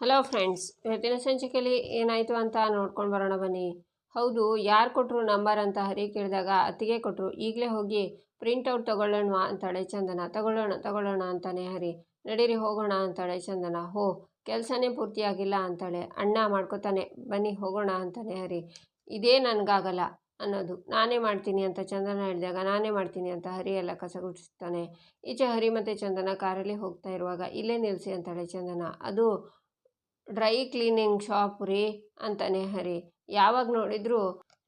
Hello friends ಇವತ್ತಿನ ಸಂಚಿಕೆಯಲ್ಲಿ ಏನಾಯಿತು ಅಂತ ನೋಡ್ಕೊಂಡು ಬರೋಣ ಬನ್ನಿ. ಹೌದು, ಯಾರು ಕೊಟ್ಟರು ನಂಬರ್ ಅಂತ ಹರಿ ಕೇಳಿದಾಗ ಅತ್ತಿಗೆ ಕೊಟ್ಟರು ಈಗಲೇ ಹೋಗಿ ಪ್ರಿಂಟೌಟ್ ತೊಗೊಳ್ಳೋಣ ಅಂತಾಳೆ ಚಂದನ, ತಗೊಳ್ಳೋಣ ತಗೊಳ್ಳೋಣ ಅಂತಾನೆ ಹರಿ. ನಡೀರಿ, ಹೋಗೋಣ ಅಂತಾಳೆ ಚಂದನ. ಹೋ, ಕೆಲಸನೇ ಪೂರ್ತಿಯಾಗಿಲ್ಲ ಅಂತಾಳೆ ಅಣ್ಣ ಮಾಡ್ಕೋತಾನೆ, ಬನ್ನಿ ಹೋಗೋಣ ಅಂತಾನೆ ಹರಿ. ಇದೇ ನನಗಾಗಲ್ಲ ಅನ್ನೋದು. ನಾನೇ ಮಾಡ್ತೀನಿ ಅಂತ ಚಂದನ ಹೇಳಿದಾಗ ನಾನೇ ಮಾಡ್ತೀನಿ ಅಂತ ಹರಿ ಎಲ್ಲ ಕಸ ಗುಡಿಸ್ತಾನೆ. ಈಚೆ ಹರಿ ಮತ್ತು ಚಂದನ ಕಾರಲ್ಲಿ ಹೋಗ್ತಾ ಇರುವಾಗ ಇಲ್ಲೇ ನಿಲ್ಲಿಸಿ ಅಂತಾಳೆ ಚಂದನ. ಅದು ಡ್ರೈ ಕ್ಲೀನಿಂಗ್ ಶಾಪ್ ರೀ ಅಂತಾನೆ ಹರಿ. ಯಾವಾಗ ನೋಡಿದ್ರು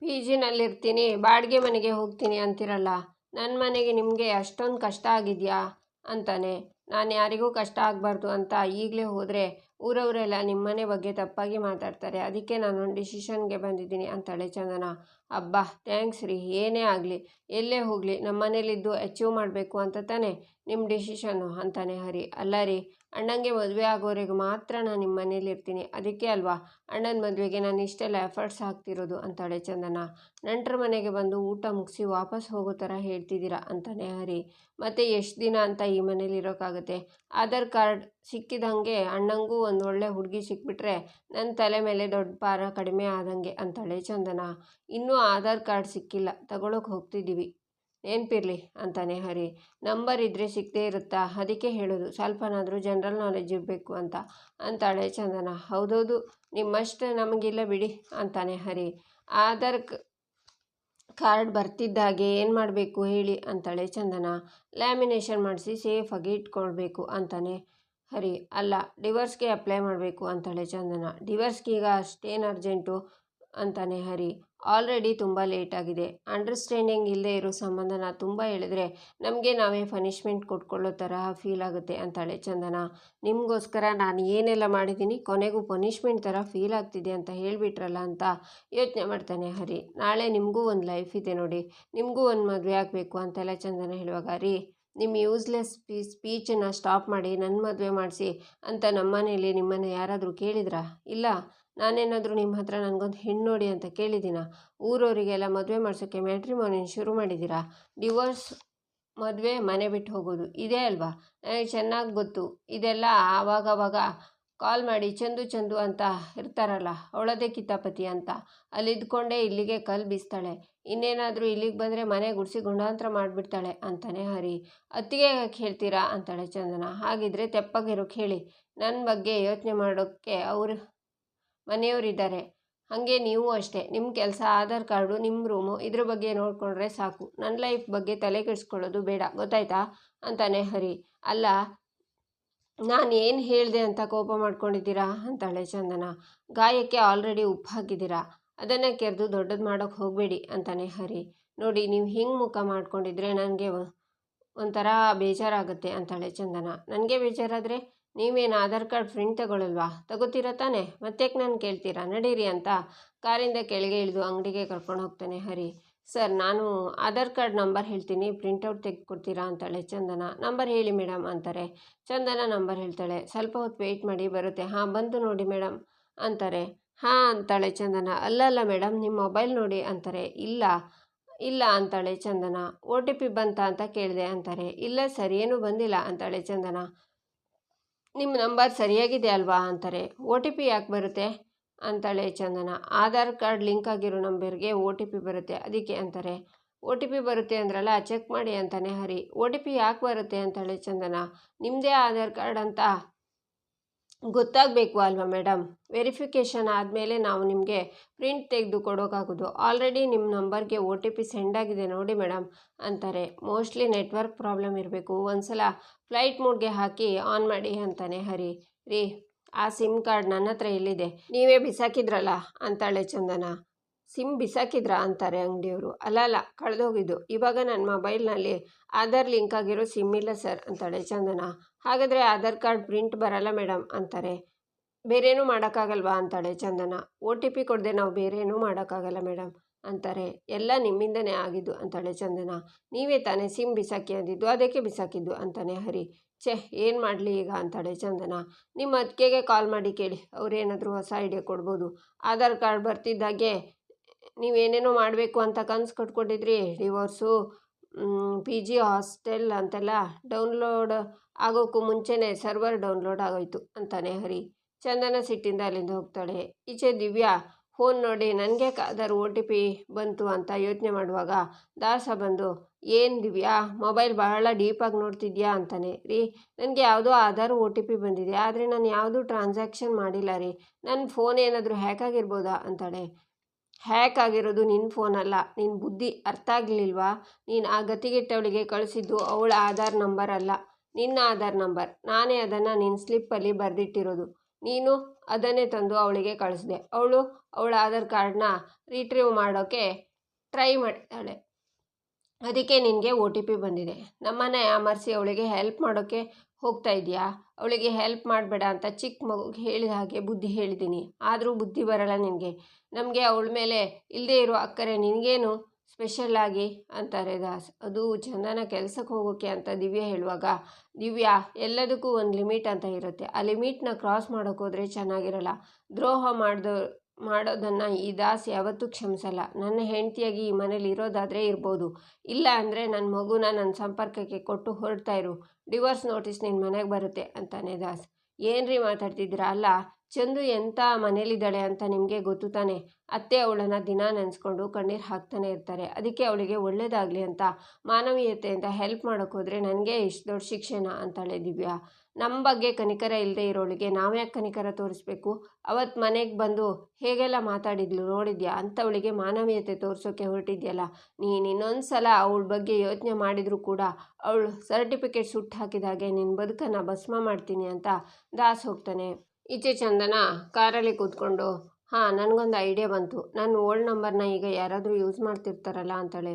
ಪಿ ಜಿನಲ್ಲಿರ್ತೀನಿ, ಬಾಡಿಗೆ ಮನೆಗೆ ಹೋಗ್ತೀನಿ ಅಂತಿರಲ್ಲ ನನ್ನ ಮನೆಗೆ ನಿಮಗೆ ಅಷ್ಟೊಂದು ಕಷ್ಟ ಆಗಿದೆಯಾ? ಅಂತಾನೆ. ನಾನು ಯಾರಿಗೂ ಕಷ್ಟ ಆಗಬಾರ್ದು ಅಂತ ಈಗಲೇ ಹೋದರೆ ಊರವರೆಲ್ಲ ನಿಮ್ಮನೆ ಬಗ್ಗೆ ತಪ್ಪಾಗಿ ಮಾತಾಡ್ತಾರೆ. ಅದಕ್ಕೆ ನಾನು ಡಿಸಿಷನ್ಗೆ ಬಂದಿದ್ದೀನಿ ಅಂತಾಳೆ ಚಂದನ. ಅಬ್ಬಾ, ಥ್ಯಾಂಕ್ಸ್ ರೀ. ಏನೇ ಆಗಲಿ, ಎಲ್ಲೇ ಹೋಗಲಿ ನಮ್ಮ ಮನೇಲಿದ್ದು ಅಚೀವ್ ಮಾಡಬೇಕು ಅಂತ ತಾನೆ? ನಿಮ್ಮ ಡಿಸಿಷನ್ನು ಅಂತಾನೆ ಹರಿ. ಅಲ್ಲ ರೀ, ಅಣ್ಣಂಗೆ ಮದುವೆ ಆಗೋವರೆಗೂ ಮಾತ್ರ ನಾನು ನಿಮ್ಮ ಮನೇಲಿ ಇರ್ತೀನಿ ಅದಕ್ಕೆ ಅಲ್ವಾ? ಅಣ್ಣನ ಮದುವೆಗೆ ನಾನು ಇಷ್ಟೆಲ್ಲ ಎಫರ್ಟ್ಸ್ ಹಾಕ್ತಿರೋದು ಅಂತಾಳೆ ಚಂದನ. ನಂಟರ ಮನೆಗೆ ಬಂದು ಊಟ ಮುಗಿಸಿ ವಾಪಸ್ ಹೋಗೋ ಥರ ಹೇಳ್ತಿದ್ದೀರಾ ಅಂತಾನೆ ಹರಿ. ಮತ್ತು ಎಷ್ಟು ದಿನ ಅಂತ ಈ ಮನೇಲಿ ಇರೋಕ್ಕಾಗುತ್ತೆ? ಆಧಾರ್ ಕಾರ್ಡ್ ಸಿಕ್ಕಿದಂಗೆ ಅಣ್ಣಂಗೂ ಒಂದು ಒಳ್ಳೆ ಹುಡುಗಿ ಸಿಕ್ಬಿಟ್ರೆ ನನ್ನ ತಲೆ ಮೇಲೆ ದೊಡ್ಡ ಭಾರ ಕಡಿಮೆ ಆದಂಗೆ ಅಂತಾಳೆ ಚಂದನ. ಇನ್ನೂ ಆಧಾರ್ ಕಾರ್ಡ್ ಸಿಕ್ಕಿಲ್ಲ ತಗೊಳಕ್ಕೆ ಹೋಗ್ತಿದ್ದೀವಿ ನೆನಪಿರಲಿ ಅಂತಾನೆ ಹರಿ. ನಂಬರ್ ಇದ್ದರೆ ಸಿಕ್ಕದೇ ಇರುತ್ತಾ? ಅದಕ್ಕೆ ಹೇಳೋದು, ಸ್ವಲ್ಪನಾದರೂ ಜನರಲ್ ನಾಲೆಜ್ ಇರಬೇಕು ಅಂತ, ಅಂತಾಳೆ ಚಂದನ. ಹೌದೌದು, ನಿಮ್ಮಷ್ಟು ನಮಗಿಲ್ಲ ಬಿಡಿ, ಅಂತಾನೆ ಹರಿ. ಆಧಾರ್ ಕಾರ್ಡ್ ಬರ್ತಿದ್ದಾಗೆ ಏನು ಮಾಡಬೇಕು ಹೇಳಿ, ಅಂತಾಳೆ ಚಂದನ. ಲ್ಯಾಮಿನೇಷನ್ ಮಾಡಿಸಿ ಸೇಫಾಗಿ ಇಟ್ಕೊಳ್ಬೇಕು, ಅಂತಾನೆ ಹರಿ, ಅಲ್ಲ, ಡಿವರ್ಸ್ಗೆ ಅಪ್ಲೈ ಮಾಡಬೇಕು ಅಂತಾಳೆ ಚಂದನ. ಡಿವರ್ಸ್ಗೆ ಈಗ ಅಷ್ಟೇನು ಅರ್ಜೆಂಟು ಅಂತಾನೆ ಹರಿ. ಆಲ್ರೆಡಿ ತುಂಬ ಲೇಟ್ ಆಗಿದೆ. ಅಂಡರ್ಸ್ಟ್ಯಾಂಡಿಂಗ್ ಇಲ್ಲದೆ ಇರೋ ಸಂಬಂಧನ ತುಂಬ ಹೇಳಿದ್ರೆ ನಮಗೆ ನಾವೇ ಪನಿಷ್ಮೆಂಟ್ ಕೊಟ್ಕೊಳ್ಳೋ ತರಹ ಫೀಲ್ ಆಗುತ್ತೆ ಅಂತಾಳೆ ಚಂದನ. ನಿಮಗೋಸ್ಕರ ನಾನು ಏನೆಲ್ಲ ಮಾಡಿದ್ದೀನಿ, ಕೊನೆಗೂ ಪನಿಷ್ಮೆಂಟ್ ಥರ ಫೀಲ್ ಆಗ್ತಿದೆ ಅಂತ ಹೇಳಿಬಿಟ್ರಲ್ಲ ಅಂತ ಯೋಚನೆ ಮಾಡ್ತಾನೆ ಹರಿ. ನಾಳೆ ನಿಮಗೂ ಒಂದು ಲೈಫ್ ಇದೆ ನೋಡಿ, ನಿಮಗೂ ಒಂದು ಮದುವೆ ಆಗಬೇಕು ಅಂತೆಲ್ಲ ಚಂದನ ಹೇಳುವಾಗ, ರೀ ನಿಮ್ಮ ಯೂಸ್ಲೆಸ್ ಸ್ಪೀ ಸ್ಪೀಚನ್ನು ಸ್ಟಾಪ್ ಮಾಡಿ ನನ್ನ ಮದುವೆ ಮಾಡಿಸಿ ಅಂತ ನಮ್ಮ ಮನೆಯಲ್ಲಿ ನಿಮ್ಮನ್ನು ಯಾರಾದರೂ ಕೇಳಿದ್ರಾ? ಇಲ್ಲ. ನಾನೇನಾದರೂ ನಿಮ್ಮ ಹತ್ರ ನನಗೊಂದು ಹೆಣ್ಣು ನೋಡಿ ಅಂತ ಕೇಳಿದ್ದೀನ? ಊರವರಿಗೆಲ್ಲ ಮದುವೆ ಮಾಡಿಸೋಕ್ಕೆ ಮ್ಯಾಟ್ರಿಮೋನಿ ಶುರು ಮಾಡಿದ್ದೀರಾ? ಡಿವೋರ್ಸ್ ಮದುವೆ ಮನೆ ಬಿಟ್ಟು ಹೋಗೋದು, ಇದೇ ಅಲ್ವಾ? ನನಗೆ ಚೆನ್ನಾಗಿ ಗೊತ್ತು. ಇದೆಲ್ಲ ಆವಾಗವಾಗ ಕಾಲ್ ಮಾಡಿ, ಚಂದು ಚಂದು ಅಂತ ಇರ್ತಾರಲ್ಲ, ಅವಳದೇ ಕಿತಾಪತಿ ಅಂತ. ಅಲ್ಲಿದ್ಕೊಂಡೇ ಇಲ್ಲಿಗೆ ಕಲ್ಲು ಬೀಸ್ತಾಳೆ. ಇನ್ನೇನಾದರೂ ಇಲ್ಲಿಗೆ ಬಂದರೆ ಮನೆ ಗುಡಿಸಿ ಗುಂಡಾಂತರ ಮಾಡಿಬಿಡ್ತಾಳೆ ಅಂತಾನೆ ಹರಿ. ಅತ್ತಿಗೆ ಹೇಳ್ತೀರಾ? ಅಂತಾಳೆ ಚಂದನ. ಹಾಗಿದ್ರೆ ತೆಪ್ಪಗಿರೋಕೆ ಹೇಳಿ ನನ್ನ ಬಗ್ಗೆ ಯೋಚನೆ ಮಾಡೋಕ್ಕೆ ಅವರು ಮನೆಯವರಿದ್ದಾರೆ. ಹಾಗೆ ನೀವು ಅಷ್ಟೇ. ನಿಮ್ಮ ಕೆಲಸ, ಆಧಾರ್ ಕಾರ್ಡು ನಿಮ್ಮ ರೂಮು, ಇದ್ರ ಬಗ್ಗೆ ನೋಡಿಕೊಂಡ್ರೆ ಸಾಕು. ನನ್ನ ಲೈಫ್ ಬಗ್ಗೆ ತಲೆ ಕೆಡಿಸ್ಕೊಳ್ಳೋದು ಬೇಡ. ಗೊತ್ತಾಯ್ತಾ? ಅಂತಾನೆ ಹರಿ. ಅಲ್ಲ ನಾನು ಏನು ಹೇಳಿದೆ ಅಂತ ಕೋಪ ಮಾಡ್ಕೊಂಡಿದ್ದೀರಾ? ಅಂತಾಳೆ ಚಂದನ. ಗಾಯಕ್ಕೆ ಆಲ್ರೆಡಿ ಉಪ್ಪು ಹಾಕಿದ್ದೀರಾ? ಅದನ್ನು ಕೆರೆದು ದೊಡ್ಡದು ಮಾಡೋಕೆ ಹೋಗಬೇಡಿ, ಅಂತಾನೆ ಹರಿ. ನೋಡಿ, ನೀವು ಹಿಂಗೆ ಮುಖ ಮಾಡ್ಕೊಂಡಿದ್ರೆ ನನಗೆ ಒಂಥರ ಬೇಜಾರಾಗುತ್ತೆ, ಅಂತಾಳೆ ಚಂದನ. ನನಗೆ ಬೇಜಾರಾದರೆ ನೀವೇನು ಆಧಾರ್ ಕಾರ್ಡ್ ಪ್ರಿಂಟ್ ತಗೊಳ್ಳಲ್ವಾ ತಗೋತೀರಾ ತಾನೆ? ಮತ್ತ್ಯಾಕೆ ನಾನು ಕೇಳ್ತೀರಾ? ನಡೀರಿ ಅಂತ ಕಾರಿಂದ ಕೆಳಗೆ ಇಳಿದು ಅಂಗಡಿಗೆ ಕರ್ಕೊಂಡು ಹೋಗ್ತಾನೆ ಹರಿ. ಸರ್, ನಾನು ಆಧಾರ್ ಕಾರ್ಡ್ ನಂಬರ್ ಹೇಳ್ತೀನಿ. ಪ್ರಿಂಟೌಟ್ ತೆಗೆದುಕೊಡ್ತೀರಾ ಅಂತಾಳೆ ಚಂದನ. ನಂಬರ್ ಹೇಳಿ ಮೇಡಮ್ ಅಂತಾರೆ. ಚಂದನ ನಂಬರ್ ಹೇಳ್ತಾಳೆ. ಸ್ವಲ್ಪ ಹೊತ್ತು ವೆಯ್ಟ್ ಮಾಡಿ ಬರುತ್ತೆ. ಹಾಂ, ಬಂದು ನೋಡಿ ಮೇಡಮ್ ಅಂತಾರೆ. ಹಾಂ, ಅಂತಾಳೆ ಚಂದನ. ಅಲ್ಲ ಅಲ್ಲ ಮೇಡಮ್ ನಿಮ್ಮ ಮೊಬೈಲ್ ನೋಡಿ ಅಂತಾರೆ. ಇಲ್ಲ ಇಲ್ಲ ಅಂತಾಳೆ ಚಂದನ. ಒ ಟಿ ಪಿ ಬಂತಾ ಅಂತ ಕೇಳಿದೆ ಅಂತಾರೆ. ಇಲ್ಲ ಸರ್, ಏನೂ ಬಂದಿಲ್ಲ ಅಂತಾಳೆ ಚಂದನ. ನಿಮ್ಮ ನಂಬರ್ ಸರಿಯಾಗಿದೆ ಅಲ್ವಾ ಅಂತಾರೆ. ಒ ಟಿ ಪಿ ಯಾಕೆ ಬರುತ್ತೆ? ಅಂತಾಳೆ ಚಂದನ. ಆಧಾರ್ ಕಾರ್ಡ್ ಲಿಂಕ್ ಆಗಿರೋ ನಂಬರ್ಗೆ ಒ ಟಿ ಪಿ ಬರುತ್ತೆ. ಅದಕ್ಕೆ ಅಂತಾರೆ. ಓ ಟಿ ಪಿ ಬರುತ್ತೆ ಅಂದ್ರಲ್ಲ, ಚೆಕ್ ಮಾಡಿ ಅಂತಾನೆ ಹರಿ. ಓ ಟಿ ಪಿ ಯಾಕೆ ಬರುತ್ತೆ ಅಂತಾಳೆ ಚಂದನ. ನಿಮ್ಮದೇ ಆಧಾರ್ ಕಾರ್ಡ್ ಅಂತ ಗೊತ್ತಾಗಬೇಕು ಅಲ್ವಾ ಮೇಡಮ್ ವೆರಿಫಿಕೇಷನ್ ಆದಮೇಲೆ ನಾವು ನಿಮಗೆ ಪ್ರಿಂಟ್ ತೆಗೆದು ಕೊಡೋಕ್ಕಾಗೋದು ಆಲ್ರೆಡಿ ನಿಮ್ಮ ನಂಬರ್ಗೆ ಒ ಟಿ ಪಿ ಸೆಂಡ್ ಆಗಿದೆ ನೋಡಿ ಮೇಡಮ್ ಅಂತಾರೆ. ಮೋಸ್ಟ್ಲಿ ನೆಟ್ವರ್ಕ್ ಪ್ರಾಬ್ಲಮ್ ಇರಬೇಕು. ಒಂದು ಸಲ ಫ್ಲೈಟ್ ಮೋಡ್ಗೆ ಹಾಕಿ ಆನ್ ಮಾಡಿ ಅಂತಾನೆ ಹರಿ. ರೀ ಆ ಸಿಮ್ ಕಾರ್ಡ್ ನನ್ನ ಹತ್ರ ಎಲ್ಲಿದೆ? ನೀವೇ ಬಿಸಾಕಿದ್ರಲ್ಲ? ಅಂತಾಳೆ ಚಂದನ. ಸಿಮ್ ಬಿಸಾಕಿದ್ರಾ? ಅಂತಾರೆ ಅಂಗಡಿಯವರು. ಅಲ್ಲ ಅಲ್ಲ ಕಳೆದೋಗಿದ್ದು. ಇವಾಗ ನನ್ನ ಮೊಬೈಲ್ನಲ್ಲಿ ಆಧಾರ್ ಲಿಂಕ್ ಆಗಿರೋ ಸಿಮ್ ಇಲ್ಲ ಸರ್, ಅಂತಾಳೆ ಚಂದನ. ಹಾಗಾದರೆ ಆಧಾರ್ ಕಾರ್ಡ್ ಪ್ರಿಂಟ್ ಬರಲ್ಲ ಮೇಡಮ್ ಅಂತಾರೆ. ಬೇರೇನೂ ಮಾಡೋಕ್ಕಾಗಲ್ವಾ? ಅಂತಾಳೆ ಚಂದನ. ಓ ಟಿ ಪಿ ಕೊಡದೆ ನಾವು ಬೇರೇನೂ ಮಾಡೋಕ್ಕಾಗಲ್ಲ ಮೇಡಮ್ ಅಂತಾರೆ. ಎಲ್ಲ ನಿಮ್ಮಿಂದನೇ ಆಗಿದ್ದು, ಅಂತಾಳೆ ಚಂದನ. ನೀವೇ ತಾನೇ ಸಿಮ್ ಬಿಸಾಕಿ ಅಂದಿದ್ದು, ಅದಕ್ಕೆ ಬಿಸಾಕಿದ್ದು, ಅಂತಾನೆ ಹರಿ. ಛೇ, ಏನು ಮಾಡಲಿ ಈಗ ಅಂತಾಳೆ ಚಂದನ. ನಿಮ್ಮ ಅದಕ್ಕೆಗೆ ಕಾಲ್ ಮಾಡಿ ಕೇಳಿ ಅವರೇನಾದರೂ ಹೊಸ ಐಡಿಯಾ ಕೊಡ್ಬೋದು. ಆಧಾರ್ ಕಾರ್ಡ್ ಬರ್ತಿದ್ದಾಗೆ ನೀವೇನೇನೋ ಮಾಡಬೇಕು ಅಂತ ಕನಸು ಕಟ್ಕೊಂಡಿದ್ರಿ ಡಿವೋರ್ಸು ಪಿ ಜಿ ಹಾಸ್ಟೆಲ್ ಅಂತೆಲ್ಲ ಡೌನ್ಲೋಡ್ ಆಗೋಕ್ಕೂ ಮುಂಚೆನೇ ಸರ್ವರ್ ಡೌನ್ಲೋಡ್ ಆಗೋಯ್ತು ಅಂತಾನೆ ಹರಿ. ಚಂದನ ಸಿಟ್ಟಿಂದ ಅಲ್ಲಿಂದ ಹೋಗ್ತಾಳೆ. ಈಚೆ ದಿವ್ಯಾ ಫೋನ್ ನೋಡಿ, ನನಗೆ ಅದರ ಒ ಟಿ ಪಿ ಬಂತು ಅಂತ ಯೋಚನೆ ಮಾಡುವಾಗ ದಾಸ ಬಂದು ಏನು ದಿವ್ಯಾ, ಮೊಬೈಲ್ ಬಹಳ ಡೀಪಾಗಿ ನೋಡ್ತಿದ್ಯಾ ಅಂತಾನೆ. ರೀ, ನನಗೆ ಯಾವುದೋ ಆಧಾರ್ ಒ ಟಿ ಪಿ ಬಂದಿದೆ, ಆದರೆ ನಾನು ಯಾವುದೂ ಟ್ರಾನ್ಸಾಕ್ಷನ್ ಮಾಡಿಲ್ಲ ರೀ. ನನ್ನ ಫೋನ್ ಏನಾದರೂ ಹ್ಯಾಕ್ ಆಗಿರ್ಬೋದಾ ಅಂತಾಳೆ. ಹ್ಯಾಕ್ ಆಗಿರೋದು ನಿನ್ನ ಅಲ್ಲ ನಿನ್ನ ಬುದ್ಧಿ ಅರ್ಥ ಆಗಲಿಲ್ವಾ? ನೀನು ಆ ಗತಿಗೆಟ್ಟವಳಿಗೆ ಕಳಿಸಿದ್ದು ಅವಳ ಆಧಾರ್ ನಂಬರ್ ಅಲ್ಲ, ನಿನ್ನ ಆಧಾರ್ ನಂಬರ್. ನಾನೇ ಅದನ್ನು ನಿನ್ನ ಸ್ಲಿಪ್ಪಲ್ಲಿ ಬರೆದಿಟ್ಟಿರೋದು. ನೀನು ಅದನ್ನೇ ತಂದು ಅವಳಿಗೆ ಕಳಿಸಿದೆ. ಅವಳು ಅವಳ ಆಧಾರ್ ಕಾರ್ಡ್ನ ರಿಟ್ರೀವ್ ಮಾಡೋಕ್ಕೆ ಟ್ರೈ ಮಾಡಿದ್ದಾಳೆ ಅದಕ್ಕೆ ನಿನಗೆ ಒ ಟಿ ಪಿ ಬಂದಿದೆ. ನಮ್ಮನೆ ಅಮರ್ಸಿ ಅವಳಿಗೆ ಹೆಲ್ಪ್ ಮಾಡೋಕ್ಕೆ ಹೋಗ್ತಾ ಇದೆಯಾ? ಅವಳಿಗೆ ಹೆಲ್ಪ್ ಮಾಡಬೇಡ ಅಂತ ಚಿಕ್ಕ ಮಗುಗೆ ಹೇಳಿದ ಹಾಗೆ ಬುದ್ಧಿ ಹೇಳಿದ್ದೀನಿ. ಆದರೂ ಬುದ್ಧಿ ಬರಲ್ಲ ನಿನಗೆ. ನಮಗೆ ಅವಳ ಮೇಲೆ ಇಲ್ಲದೇ ಇರೋ ಅಕ್ಕರೆ ನಿನಗೇನು ಸ್ಪೆಷಲ್ ಆಗಿ? ಅಂತಾರೆ ದಾಸ್. ಅದು ಚಂದನ ಕೆಲಸಕ್ಕೆ ಹೋಗೋಕ್ಕೆ ಅಂತ ದಿವ್ಯ ಹೇಳುವಾಗ, ದಿವ್ಯಾ, ಎಲ್ಲದಕ್ಕೂ ಒಂದು ಲಿಮಿಟ್ ಅಂತ ಇರುತ್ತೆ. ಆ ಲಿಮಿಟ್ನ ಕ್ರಾಸ್ ಮಾಡೋಕ್ಕೋದ್ರೆ ಚೆನ್ನಾಗಿರಲ್ಲ. ದ್ರೋಹ ಮಾಡ್ದೋ ಮಾಡೋದನ್ನು ಈ ದಾಸ್ ಯಾವತ್ತೂ ಕ್ಷಮಿಸಲ್ಲ. ನನ್ನ ಹೆಂಡತಿಯಾಗಿ ಈ ಮನೇಲಿ ಇರೋದಾದರೆ ಇರ್ಬೋದು. ಇಲ್ಲ ಅಂದರೆ ನನ್ನ ಮಗುನ ನನ್ನ ಸಂಪರ್ಕಕ್ಕೆ ಕೊಟ್ಟು ಹೊರಡ್ತಾ ಇರು. ಡಿವೋರ್ಸ್ ನೋಟಿಸ್ ನಿನ್ನ ಮನೆಗೆ ಬರುತ್ತೆ ಅಂತಾನೆ ದಾಸ್. ಏನ್ರಿ ಮಾತಾಡ್ತಿದ್ದೀರಾ? ಅಲ್ಲ ಚಂದು ಎಂಥ ಮನೇಲಿದ್ದಾಳೆ ಅಂತ ನಿಮಗೆ ಗೊತ್ತು ತಾನೆ? ಅತ್ತೆ ಅವಳನ್ನು ದಿನ ನೆನೆಸ್ಕೊಂಡು ಕಣ್ಣೀರು ಹಾಕ್ತಾನೆ ಇರ್ತಾರೆ. ಅದಕ್ಕೆ ಅವಳಿಗೆ ಒಳ್ಳೆಯದಾಗಲಿ ಅಂತ, ಮಾನವೀಯತೆಯಿಂದ ಹೆಲ್ಪ್ ಮಾಡೋಕ್ಕೋದ್ರೆ ನನಗೆ ಇಷ್ಟು ದೊಡ್ಡ ಶಿಕ್ಷಣ ಅಂತಾಳೆ ದಿವ್ಯಾ. ನಮ್ಮ ಬಗ್ಗೆ ಕನಿಕರ ಇಲ್ಲದೆ ಇರೋಳಿಗೆ ನಾವ್ಯಾಕೆ ಕನಿಕರ ತೋರಿಸ್ಬೇಕು? ಅವತ್ತು ಮನೆಗೆ ಬಂದು ಹೇಗೆಲ್ಲ ಮಾತಾಡಿದ್ಲು ನೋಡಿದ್ಯಾ? ಅಂಥವಳಿಗೆ ಮಾನವೀಯತೆ ತೋರಿಸೋಕೆ ಹೊರಟಿದ್ಯಲ್ಲ. ನೀನು ಇನ್ನೊಂದು ಸಲ ಅವಳ ಬಗ್ಗೆ ಯೋಚನೆ ಮಾಡಿದರೂ ಕೂಡ ಅವಳು ಸರ್ಟಿಫಿಕೇಟ್ ಸುಟ್ಟು ಹಾಕಿದಾಗೆ ನಿನ್ನ ಬದುಕನ್ನು ಭಸ್ಮ ಮಾಡ್ತೀನಿ ಅಂತ ದಾಸ್ ಹೋಗ್ತಾನೆ. ಈಚೆ ಚಂದನ, ಕಾರಲ್ಲಿ ಕೂತ್ಕೊಂಡು, ಹಾಂ, ನನಗೊಂದು ಐಡಿಯಾ ಬಂತು. ನನ್ನ ಓಲ್ಡ್ ನಂಬರ್ನ ಈಗ ಯಾರಾದರೂ ಯೂಸ್ ಮಾಡ್ತಿರ್ತಾರಲ್ಲ ಅಂತಾಳೆ.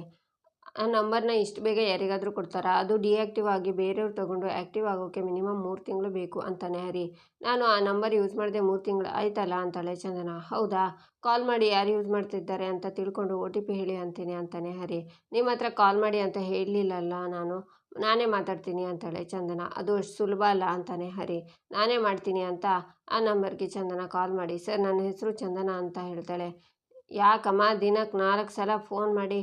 ಆ ನಂಬರ್ನ ಇಷ್ಟು ಬೇಗ ಯಾರಿಗಾದರೂ ಕೊಡ್ತಾರಾ? ಅದು ಡಿಆ್ಯಕ್ಟಿವ್ ಆಗಿ ಬೇರೆಯವ್ರು ತೊಗೊಂಡು ಆ್ಯಕ್ಟಿವ್ ಆಗೋಕ್ಕೆ ಮಿನಿಮಮ್ ಮೂರು ತಿಂಗಳು ಬೇಕು ಅಂತಾನೆ ಹರಿ. ನಾನು ಆ ನಂಬರ್ ಯೂಸ್ ಮಾಡಿದೆ ಮೂರು ತಿಂಗಳು ಆಯ್ತಲ್ಲ ಅಂತಾಳೆ ಚಂದನ. ಹೌದಾ? ಕಾಲ್ ಮಾಡಿ ಯಾರು ಯೂಸ್ ಮಾಡ್ತಿದ್ದಾರೆ ಅಂತ ತಿಳ್ಕೊಂಡು ಒ ಟಿ ಪಿ ಹೇಳಿ ಅಂತೀನಿ ಅಂತಾನೆ ಹರಿ. ನಿಮ್ಮ ಹತ್ರ ಕಾಲ್ ಮಾಡಿ ಅಂತ ಹೇಳಲಿಲ್ಲಲ್ಲ ನಾನು. ನಾನೇ ಮಾತಾಡ್ತೀನಿ ಅಂತಾಳೆ ಚಂದನ. ಅದು ಅಷ್ಟು ಸುಲಭ ಅಲ್ಲ ಅಂತಾನೆ ಹರಿ. ನಾನೇ ಮಾಡ್ತೀನಿ ಅಂತ ಆ ನಂಬರ್ಗೆ ಚಂದನ ಕಾಲ್ ಮಾಡಿ, ಸರ್, ನನ್ನ ಹೆಸರು ಚಂದನ ಅಂತ ಹೇಳ್ತಾಳೆ. ಯಾಕಮ್ಮ ದಿನಕ್ಕೆ ನಾಲ್ಕು ಸಲ ಫೋನ್ ಮಾಡಿ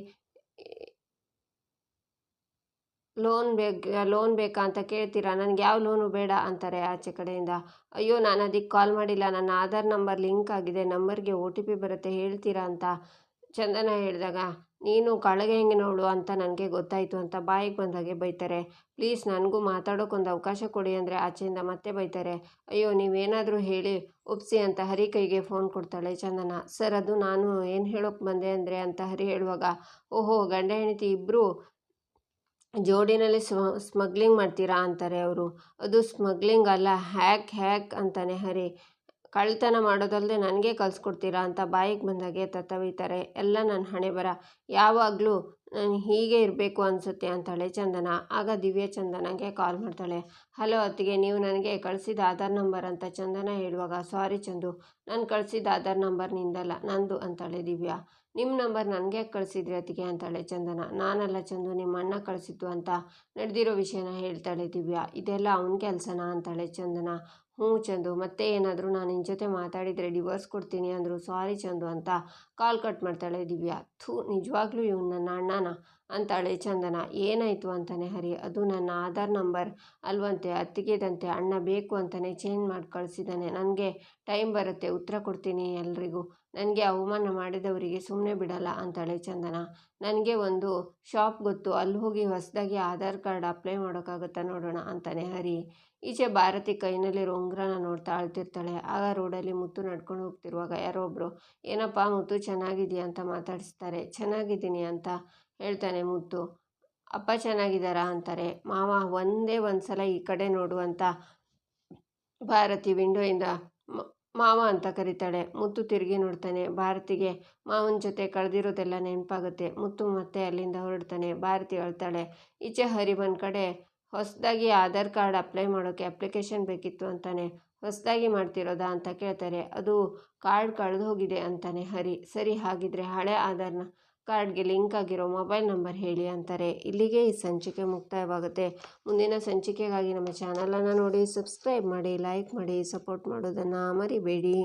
ಲೋನ್ ಬೇಕು ಲೋನ್ ಬೇಕಾ ಅಂತ ಕೇಳ್ತೀರಾ? ನನಗೆ ಯಾವ ಲೋನು ಬೇಡ ಅಂತಾರೆ ಆಚೆ ಕಡೆಯಿಂದ. ಅಯ್ಯೋ, ನಾನು ಅದಕ್ಕೆ ಕಾಲ್ ಮಾಡಿಲ್ಲ. ನನ್ನ ಆಧಾರ್ ನಂಬರ್ ಲಿಂಕ್ ಆಗಿದೆ. ನಂಬರ್ಗೆ ಒ ಟಿ ಪಿ ಬರುತ್ತೆ, ಹೇಳ್ತೀರಾ? ಅಂತ ಚಂದನ ಹೇಳಿದಾಗ ನೀನು ಕಾಳಗೆ ಹೆಂಗೆ ನೋಡು ಅಂತ ನನಗೆ ಗೊತ್ತಾಯಿತು ಅಂತ ಬಾಯಿಗೆ ಬಂದಾಗೆ ಬೈತಾರೆ. ಪ್ಲೀಸ್ ನನಗೂ ಮಾತಾಡೋಕ್ಕೊಂದು ಅವಕಾಶ ಕೊಡಿ ಅಂದರೆ ಆಚೆಯಿಂದ ಮತ್ತೆ ಬೈತಾರೆ. ಅಯ್ಯೋ, ನೀವೇನಾದರೂ ಹೇಳಿ ಒಪ್ಸಿ ಅಂತ ಹರಿ ಕೈಗೆ ಫೋನ್ ಕೊಡ್ತಾಳೆ ಚಂದನ. ಸರ್, ಅದು ನಾನು ಏನು ಹೇಳೋಕ್ಕೆ ಬಂದೆ ಅಂದರೆ ಅಂತ ಹರಿ ಹೇಳುವಾಗ, ಓಹೋ, ಗಂಡ ಹೆಂಡತಿ ಇಬ್ಬರು ಜೋಡಿನಲ್ಲಿ ಸ್ಮ ಸ್ಮಗ್ಲಿಂಗ್ ಮಾಡ್ತೀರಾ? ಅಂತಾರೆ ಅವರು. ಅದು ಸ್ಮಗ್ಲಿಂಗ್ ಅಲ್ಲ ಹ್ಯಾಕ್ ಹ್ಯಾಕ್ ಅಂತಾನೆ ಹರಿ. ಕಳ್ತನ ಮಾಡೋದಲ್ಲದೆ ನನಗೆ ಕಲಿಸ್ಕೊಡ್ತೀರಾ ಅಂತ ಬಾಯಿಗೆ ಬಂದಾಗೆ ತತ್ತವಿತಾರೆ ಎಲ್ಲ ನನ್ನ ಹಣೆ ಬರ ಯಾವಾಗಲೂ ನಾನು ಹೀಗೆ ಇರಬೇಕು ಅನಿಸುತ್ತೆ ಅಂತಾಳೆ ಚಂದನ. ಆಗ ದಿವ್ಯ ಚಂದನಗೆ ಕಾಲ್ ಮಾಡ್ತಾಳೆ. ಹಲೋ ಅತ್ತಿಗೆ, ನೀವು ನನಗೆ ಕಳಿಸಿದ ಆಧಾರ್ ನಂಬರ್ ಅಂತ ಚಂದನ ಹೇಳುವಾಗ, ಸಾರಿ ಚಂದು, ನಾನು ಕಳಿಸಿದ ಆಧಾರ್ ನಂಬರ್ ನಿಂದಲ್ಲ, ನಂದು, ಅಂತಾಳೆ ದಿವ್ಯಾ. ನಿಮ್ಮ ನಂಬರ್ ನನಗೆ ಕಳಿಸಿದ್ರಿ ಅತ್ತಿಗೆ, ಅಂತಾಳೆ ಚಂದನ. ನಾನಲ್ಲ ಚಂದು ನಿಮ್ಮ ಅಣ್ಣ ಕಳಿಸಿದ್ದು ಅಂತ ನಡೆದಿರೋ ವಿಷಯನ ಹೇಳ್ತಾಳೆ ದಿವ್ಯಾ. ಇದೆಲ್ಲ ಅವನ ಕೆಲಸನಾ? ಅಂತಾಳೆ ಚಂದನ. ಹ್ಞೂ ಚಂದು ಮತ್ತೆ ಏನಾದರೂ ನಾನು ನಿನ್ನ ಜೊತೆ ಮಾತಾಡಿದರೆ ಡಿವೋರ್ಸ್ ಕೊಡ್ತೀನಿ ಅಂದರು ಸಾರಿ ಚಂದು ಅಂತ ಕಾಲ್ ಕಟ್ ಮಾಡ್ತಾಳೆ ದಿವ್ಯಾ. ಥೂ, ನಿಜವಾಗ್ಲೂ ಇವ್ನು ನನ್ನ ಅಣ್ಣನ ಅಂತಾಳೆ ಚಂದನ. ಏನಾಯಿತು ಅಂತಾನೆ ಹರಿ? ಅದು ನನ್ನ ಆಧಾರ್ ನಂಬರ್ ಅಲ್ವಂತೆ, ಅತ್ತಿಗೆದಂತೆ ಅಣ್ಣ ಬೇಕು ಅಂತಲೇ ಚೇಂಜ್ ಮಾಡಿ ಕಳಿಸಿದ್ದಾನೆ ನನಗೆ ಟೈಮ್ ಬರುತ್ತೆ, ಉತ್ತರ ಕೊಡ್ತೀನಿ ಎಲ್ರಿಗೂ. ನನಗೆ ಅವಮಾನ ಮಾಡಿದವರಿಗೆ ಸುಮ್ಮನೆ ಬಿಡಲ್ಲ ಅಂತಾಳೆ ಚಂದನ. ನನಗೆ ಒಂದು ಶಾಪ್ ಗೊತ್ತು, ಅಲ್ಲಿ ಹೋಗಿ ಹೊಸದಾಗಿ ಆಧಾರ್ ಕಾರ್ಡ್ ಅಪ್ಲೈ ಮಾಡೋಕ್ಕಾಗುತ್ತಾ ನೋಡೋಣ ಅಂತಾನೆ ಹರಿ. ಈಚೆ ಭಾರತಿ ಕೈನಲ್ಲಿರೋ ಉಂಗುರನ ನೋಡ್ತಾ ಅಳ್ತಿರ್ತಾಳೆ. ಆಗ ರೋಡಲ್ಲಿ ಮುತ್ತು ನಡ್ಕೊಂಡು ಹೋಗ್ತಿರುವಾಗ ಯಾರೋ ಒಬ್ಬರು ಏನಪ್ಪ ಮುತ್ತು ಚೆನ್ನಾಗಿದೆಯಾ ಅಂತ ಮಾತಾಡಿಸ್ತಾರೆ. ಚೆನ್ನಾಗಿದ್ದೀನಿ ಅಂತ ಹೇಳ್ತಾನೆ ಮುತ್ತು. ಅಪ್ಪ ಚೆನ್ನಾಗಿದ್ದಾರಾ? ಅಂತಾರೆ. ಮಾವ, ಒಂದೇ ಒಂದು ಸಲ ಈ ಕಡೆ ನೋಡು ಅಂತ ಭಾರತಿ ವಿಂಡೋಯಿಂದ ಮಾವ ಅಂತ ಕರೀತಾಳೆ. ಮುತ್ತು ತಿರುಗಿ ನೋಡ್ತಾನೆ. ಭಾರತಿಗೆ ಮಾವನ ಜೊತೆ ಕಳೆದಿರೋದೆಲ್ಲ ನೆನಪಾಗುತ್ತೆ. ಮುತ್ತು ಮತ್ತೆ ಅಲ್ಲಿಂದ ಹೊರಡ್ತಾನೆ. ಭಾರತಿ ಹೇಳ್ತಾಳೆ ಈಚೆ ಹರಿ ಬಂದ ಕಡೆ ಹೊಸದಾಗಿ ಆಧಾರ್ ಕಾರ್ಡ್ ಅಪ್ಲೈ ಮಾಡೋಕ್ಕೆ ಅಪ್ಲಿಕೇಶನ್ ಬೇಕಿತ್ತು ಅಂತಾನೆ. ಹೊಸದಾಗಿ ಮಾಡ್ತಿರೋದಾ ಅಂತ ಕೇಳ್ತಾರೆ. ಅದು ಕಾರ್ಡ್ ಕಳೆದು ಹೋಗಿದೆ ಅಂತಾನೆ ಹರಿ. ಸರಿ, ಹಾಗಿದ್ರೆ ಹಳೆ ಆಧಾರ್ನ ಕಾರ್ಡ್ಗೆ ಲಿಂಕ್ ಆಗಿರೋ ಮೊಬೈಲ್ ನಂಬರ್ ಹೇಳಿ ಅಂತಾರೆ. ಇಲ್ಲಿಗೆ ಈ ಸಂಚಿಕೆ ಮುಕ್ತಾಯವಾಗುತ್ತೆ. ಮುಂದಿನ ಸಂಚಿಕೆಗಾಗಿ ನಮ್ಮ ಚಾನಲನ್ನು ನೋಡಿ, ಸಬ್ಸ್ಕ್ರೈಬ್ ಮಾಡಿ, ಲೈಕ್ ಮಾಡಿ, ಸಪೋರ್ಟ್ ಮಾಡೋದನ್ನು ಮರಿಬೇಡಿ.